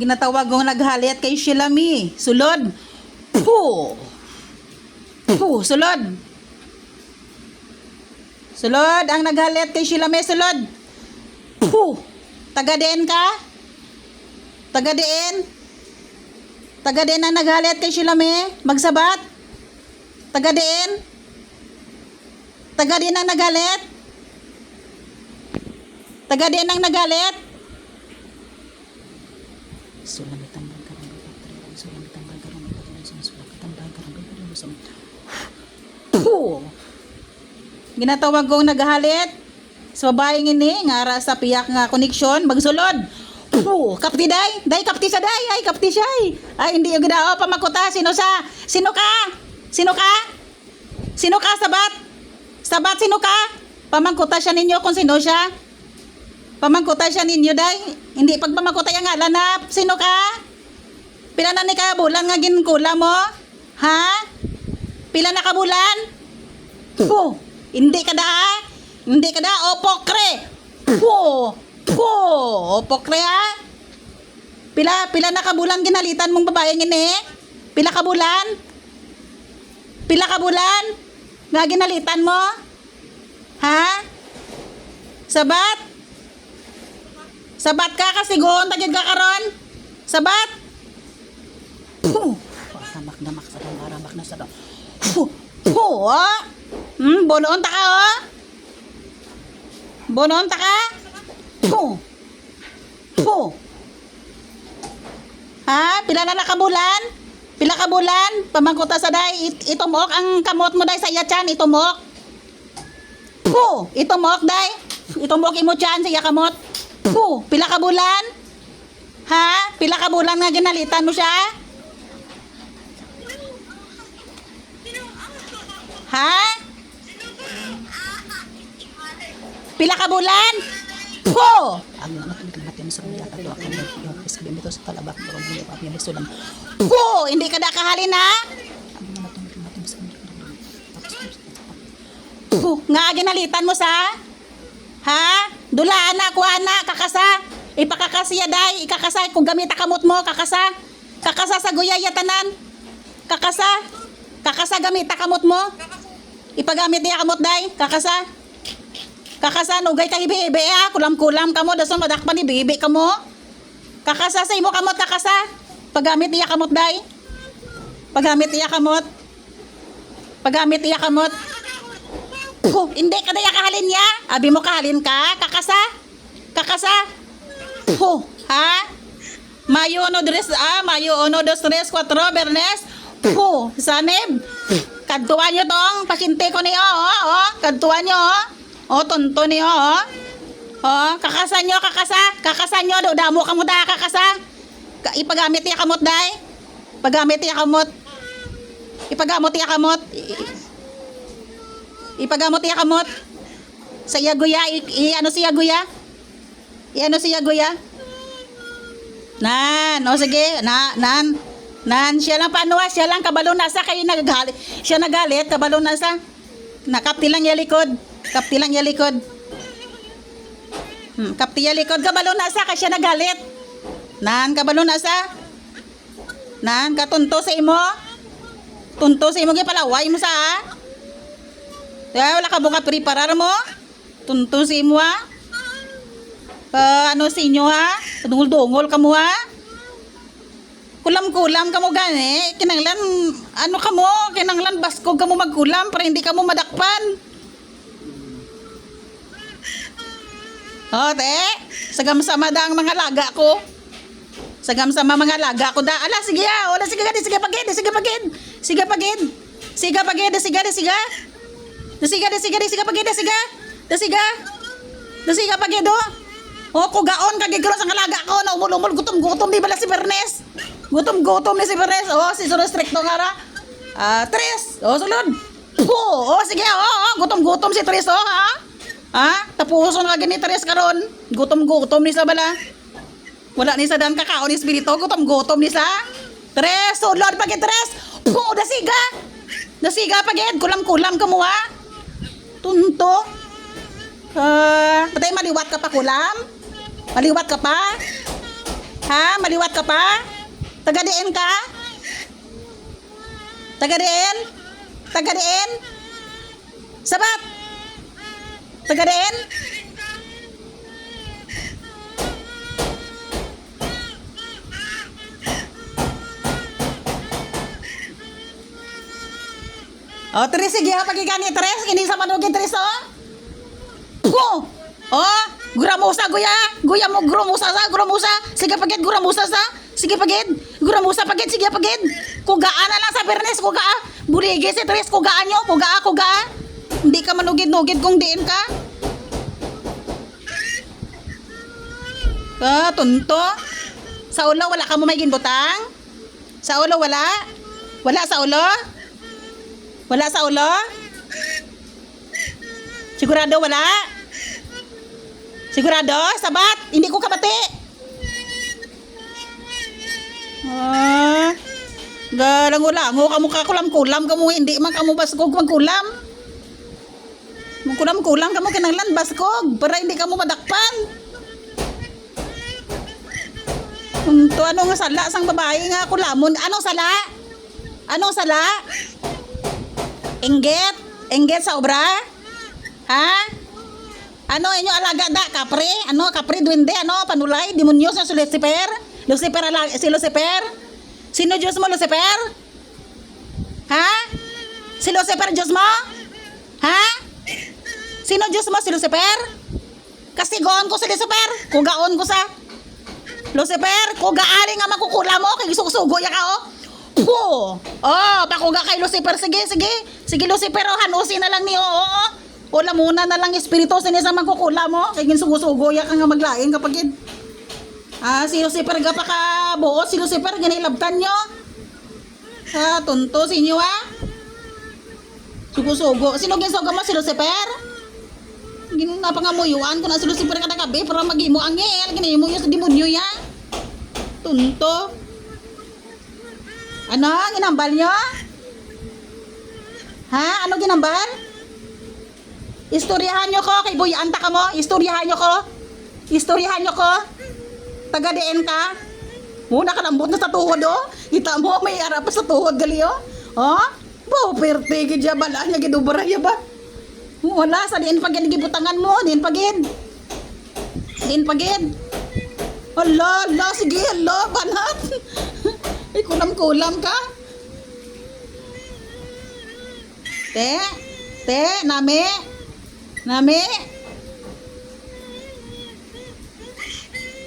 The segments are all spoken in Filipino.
ginatawag kong naghalit kay Shilami. Sulod. Puh. Puh, sulod. Sulod, ang naghalit kay Shilami, sulod. Puh. Taga-din ka? Taga-din? Taga-din ang naghalit kay Shilami? Magsabat? Taga-din? Taga-din ang nagalit? Taga-din ang nagalit? Sulamitan ng karang kapatid. Sulamitan ng karang kapatid. Sulamitan ng karang kapatid. Puh! Ginatawag kong naghalit sa babaeng ini nga ara sa piyak nga koneksyon magsulod. Puh, kapti day, day kapti sa day, ay kapti siya ay. Ay hindi yung gidao pamakuta sino sa sino ka? Sino ka? Sino ka sabat? Sabat sino ka? Pamangkuta siya ninyo kung sino siya. Pamangkuta siya ninyo day. Hindi pagpamangkuta yung ngalan na sino ka? Pila na ni ka bulan nga ginkula mo? Ha? Pila na ka bulan? Puh, hindi ka da. Hindi ka da opokre. Puh, puh, opokre ha. Pila pila na ka bulan ginalitan mong babaeng ini? Pila ka bulan? Pila ka bulan? Nga ginalitan mo? Ha? Sabat? Sabat ka kasi goon tagid ka karon? Sabat? Puh! Ramak damak sa dong, ramak na sa dong. Puh! Puh! Oh! Hmm, bonoon ta ka oh! Bonoon ta ka? Puh! Puh! Ha? Pila na nakabulan? Pila ka bulan? Pamangkuta sa day, it, itumok ang kamot mo day sa iya tiyan, itumok. Puh! Itumok day. Itumok imo tiyan sa iya kamot. Puh! Pila ka bulan? Ha? Pila ka bulan nga ginalitan mo siya? Ha? Pila ka bulan? Puh! Ang mga natin sa mga tato ako yung sabi nito sa talabak ng mga papi ng sulam. Puh! Hindi ka da kahalin ha? Puh! Nga ginalitan mo sa? Ha? Dulaan na, kuha na, kakasa. Ipakakasiya day, ikakasa, kung gamita kamot mo, kakasa. Kakasa sa guyaya tanan. Kakasa. Kakasa gamita kamot mo. Ipagamit niya kamot day, kakasa. Kakasa, nugay tayo bibi ha, kulam-kulam kamo, dasan madakpan ni bibi kamo. Kakasa sa imo kamot, kakasa. Pagamit niya kamot day. Pagamit niya kamot. Pagamit niya kamot. Puh, hindi ka na kahalin niya. Abi mo kahalin ka, kakasa. Kakasa. Puh, ha? Mayo uno tres, ah, mayo uno dos tres cuatro, bernes. Puh, sanib. Kadtuan nyo tong, pasyente ko niyo, oh, oh. Kadtuan nyo, oh. Oh, tonto niyo, oh. Oh, kakasa nyo, kakasa. Kakasa nyo, do, damo kamot da, kakasa. Ka, ipagamit niya kamot, day. Pagamit niya kamot. Ipagamot niya kamot. I- Ipagamot niya kamot. Sa Yaguya, i, i- ano si Yaguya? I ano si Yaguya? Nan, o sige, na, nan, nan, siya lang paano siya lang kabalo na sa kayo nagalit. Siya nagalit, kabalo na sa. Nakapti lang yung likod. Kapti lang yung likod. Hmm, kapti yung likod, kabalo na sa, kasi siya nagalit. Nan, kabalo na sa. Nan, katunto sa imo. Tunto sa imo, gipalaway mo sa, ha? Kaya wala ka buka preparar mo. Tunto sa imo, ha? Pa, ano sa inyo ha? Dungol-dungol ka mo ha? Kulam-kulam ka mo gani. Kinanglan, ano ka mo? Kinanglan baskog ka mo magkulam para hindi ka mo madakpan. O, te. Sagam sama da ang mga laga ko. Sagam sama mga laga ko da. Ala, sige ha. Wala, sige gani. Sige pagid. Sige pagid. Sige pagid. Sige pagid. Sige, sige. Sige, sige, sige pagid. Sige. Sige. Sige pagid, oh. O, kugaon ka gigro sa kalaga ko na umul-umul gutom-gutom di bala si Bernes. Gutom-gutom ni si Bernes. O, si Suro Stricto nga ra. Ah, Tres. O, sulod. Po, o, sige, o, o, gutom-gutom si Tres, o, ha? Ha? Tapuson ka gani Tres karon. Gutom-gutom ni sa bala. Wala ni sa dan kakao ni Espiritu, gutom-gutom ni sa. Tres, sulod pagit Tres. Po, dasiga. Dasiga pagit, kulam-kulam ka mo, ha? Tunto. Ah, patay maliwat ka pa kulam? Maliwat ka pa? Ha? Maliwat ka pa? Taga-diin ka? Taga-diin? Taga-diin? Sabat? Taga-diin? Oh, Tres, sige ha, pagigani, Tres. Hindi sa manugin, Tres, oh. Puh! Oh, guramusa, guya. Guya mo, guramusa sa, guramusa. Sige, pagid, guramusa sa. Sige, pagid. Guramusa, pagid, sige, pagid. Kugaan na lang sa Bernes, kugaa. Burigi si Tres, kugaan nyo, kugaa, kugaa. Hindi ka manugid-nugid kung diin ka. Ah, tunto. Sa ulo, wala ka mo may ginbutang? Sa ulo, wala? Wala sa ulo? Wala sa ulo? Sigurado wala? Sigurado? Sabat? Hindi ko kabati. Ah, galang ulango kamu kakulam-kulam kamu hindi man kamu baskog magkulam. Magkulam-kulam kamu kinanglan baskog para hindi kamu madakpan. Unto ano nga sala sang babae nga kulamon. Anong sala? Anong sala? Inggit? Inggit sa obra? Ha? Ano inyo alaga da? Kapre? Ano? Kapre, duwende? Ano? Panulay? Demonyo sa si Lucifer? Lucifer alaga, si Lucifer? Sino Diyos mo, Lucifer? Ha? Si Lucifer Diyos mo? Ha? Sino Diyos mo, si Lucifer? Kasigoon ko si Lucifer. Kugaon ko sa Lucifer, kugaari nga makukula mo kay susugo ya ka oh. Puh! Oh, pakuga kay Lucifer. Sige, sige. Sige, Lucifer, oh, hanusin na lang ni, oo. Oh. Wala muna na lang espiritu sinis sa magkukula mo. Kay ginsugo-sugo ya ka nga maglaing kapag yun. Ah, si Lucifer ga pa ka buo. Si Lucifer, ginailabtan nyo. Ah, tunto sa inyo, ah. Sugo-sugo. Sino ginsugo mo? Si Lucifer? Gin napangamuyuan ko na si Lucifer kada gabi para magimo angel. Ginimo yung sa demonyo ya. Tunto. Ano? Ginambal nyo? Ha? Ano ginambal? Istoryahan nyo ko kay Boy Anta ka mo. Istoryahan nyo ko. Istoryahan nyo ko. Taga-DN ka. Muna ka lambot na sa tuhod oh. Kita mo may arap sa tuhod gali oh. Oh? Bo, perte gidya bala niya gidubara ya ba? Wala sa diin pagin gibutangan mo, diin pagin. Diin pagin. Hala, hala, sige, hala, banat. Ay, kulam-kulam ka. Te, te, nami. Nami.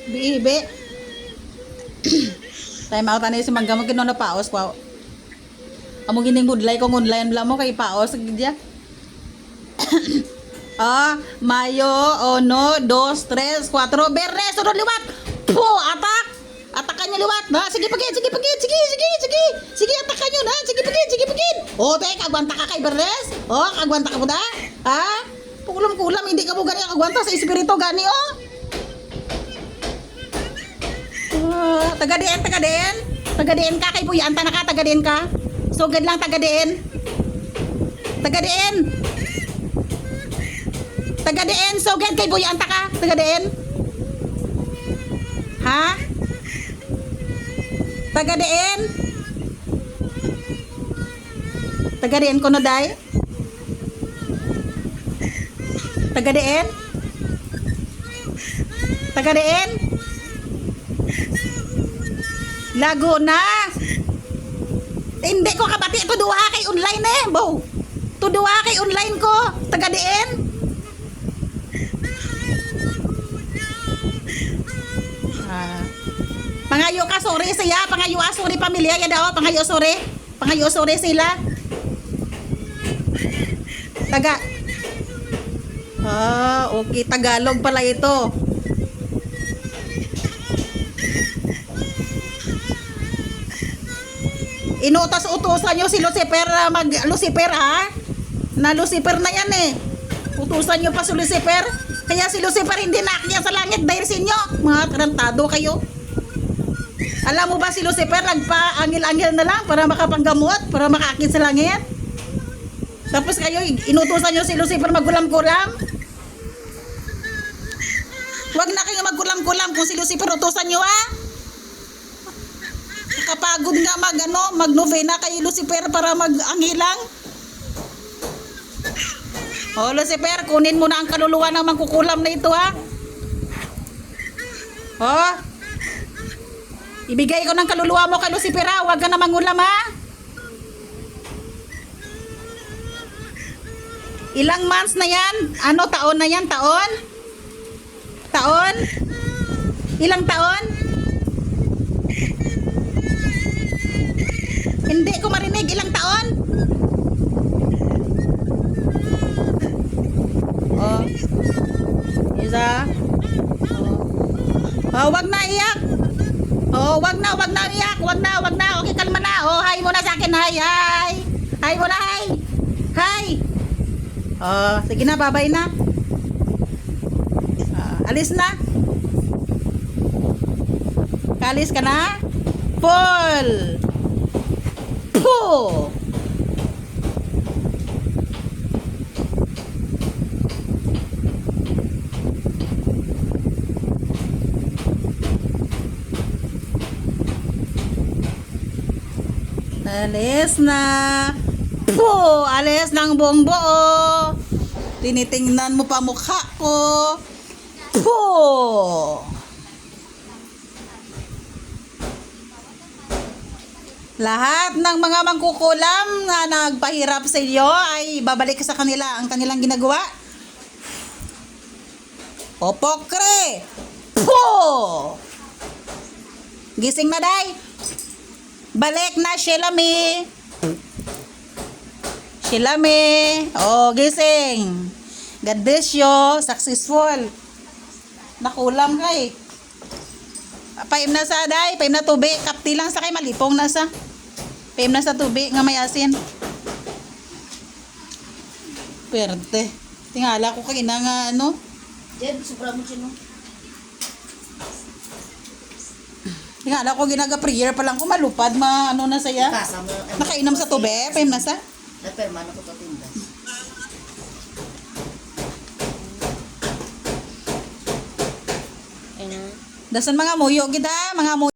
Biibi. Time out na si Mangga mo kinuha na paos pa. Amo gining budlay kung online lang mo kay paos gidya. ah, Mayo, uno, dos, tres, cuatro, bernes, sunod liwat. Po, atak. Atakan niyo liwat. Na, sige pagid, sige pagid, sige, sige, sige. Sige, atakan niyo na. Sige pagid, sige pagid. O, te, kagwanta ka kay bernes. O, kagwanta ka mo da. Ha? Pukulam-kulam, hindi ka mo gani kagwanta sa espiritu gani, oh. Ah, taga-DN, taga-DN. Taga-DN ka kay Puyanta na ka, taga-DN ka. Sugad lang taga-DN. Taga-DN. Taga-DN, sugad kay Puyanta ka, taga-DN. Ha? Taga-DN. Taga-DN ko no, day? Taga-DN. Taga-DN. Laguna. Hindi ko kabati tuduha kay online eh, bo. Tuduha kay online ko, taga diin. Ah. Pangayo ka sorry siya, pangayo ka sorry pamilya ya daw, pangayo sorry. Pangayo sorry sila. Taga Ah, okay, Tagalog pala ito. Inutos-utusan nyo si Lucifer ah, mag Lucifer ha? Na Lucifer na yan eh. Utusan nyo pa si Lucifer. Kaya si Lucifer hindi naakyat sa langit dahil sa inyo. Mga tarantado kayo. Alam mo ba si Lucifer nagpa-angil-angil na lang para makapanggamot, para makaakit sa langit? Tapos kayo, inutusan nyo si Lucifer magkulam-kulam? Huwag na kayo magkulam-kulam kung si Lucifer utusan nyo ha? Kapagod nga mag ano, magnovena kay Lucifer para mag-angilang. Oh, Lucifer, kunin mo na ang kaluluwa ng mangkukulam na ito ha. Oh. Ibigay ko ng kaluluwa mo kay Lucifer ha. Huwag ka na mangulam ha. Ilang months na yan? Ano taon na yan? Taon? Taon? Ilang taon? Hindi ko marinig. Ilang taon? Oh. Isa. Oh. Oh, wag na iyak. Oh, wag na, wag na iyak. Wag na, wag na. Okay, kalma na. Oh, hi muna sa akin. Hi, hi. Hi muna, hi. Hi. Oh, sige na, babay na. Ah, alis na. Kalis ka na? Full. Puh. Alis na. Po, alis ng buong buo. Tinitingnan mo pa mukha ko. Po. Lahat ng mga mangkukulam na nagpahirap sa iyo ay babalik sa kanila ang kanilang ginagawa. Popokre! Po! Gising na, day! Balik na, Shilami! Shilami! Oh, gising! God bless you! Successful! Nakulam ka eh. Paim na sa day, paim na tubig. Kapti lang sa kay malipong na sa. Paim na sa tubig nga may asin. Perte. Tingala ko kagina nga ano. Jed, sobra mo siya? Tingala ko ginaga prayer pa lang ko malupad ma ano na saya. Nakainom sa tubig, paim na sa. Naperma na ko to tindas. Dasan mga muyo gida, mga muyo.